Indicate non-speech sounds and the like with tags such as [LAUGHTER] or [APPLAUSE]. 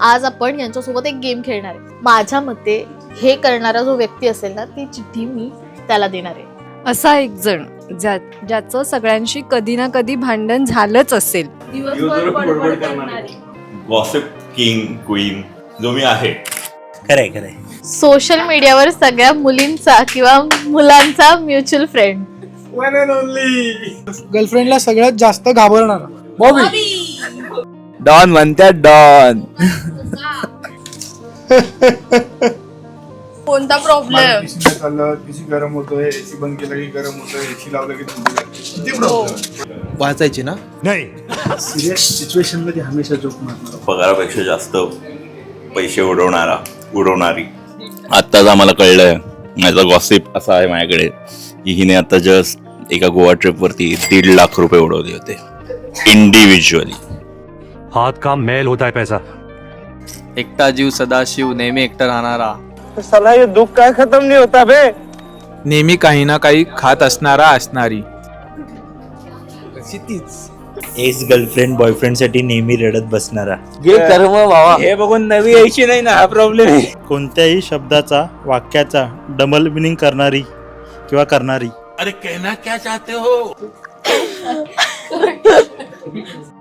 आज आपण यांच्यासोबत एक गेम खेळणार आहे. माझ्या मते हे करणारा जो व्यक्ती असेल ना ती चिठ्ठी मी त्याला देणार आहे. असा एक जण ज्या ज्याचं सगळ्यांशी कधी ना कधी भांडण झालंच असेल. दिवसभर बडबड करणारी. गॉसिप किंग क्वीन जो मी आहे. खरंय खरंय. सोशल मीडियावर सगळ्या मुलींचा किंवा मुलांचा म्युच्युअल फ्रेंड गर्लफ्रेंडला सगळ्यात जास्त घाबरणारा. बॉबी डॉन म्हणतात डॉन. कोणता प्रॉब्लेम चाललं एसी गरम होतोय एसी बंद केलं की गरम होतोय एसी लावलं की थंडी लागते. प्रॉब्लेम वाचायची ना? सिरियस सिच्युएशनमध्ये हमेशा जोक मारणार. पगारापेक्षा जास्त पैसे उडवणारा उडवणारी. आत्ताच आम्हाला कळलंय माझा गॉसिप असा आहे माझ्याकडे की हिने आता जस्ट एका गोवा ट्रिपवरती दीड लाख रुपये उडवले होते. इंडिव्हिज्युअली हाथ का मैल होता है पैसा? एकटा जीव सदाशिव नेहमी एकटा राहणारा. नेहमी काही ना काही खात असणारा असणारी. एक्स गर्लफ्रेंड बॉयफ्रेंडसाठी नेहमी रडत बसणारा. हे. बघून नवी यायची नाही ना हा प्रॉब्लेम आहे. कोणत्याही शब्दाचा वाक्याचा डबल मिनिंग करणारी किंवा करणारी. अरे कहना क्या चाहते हो? [LAUGHS]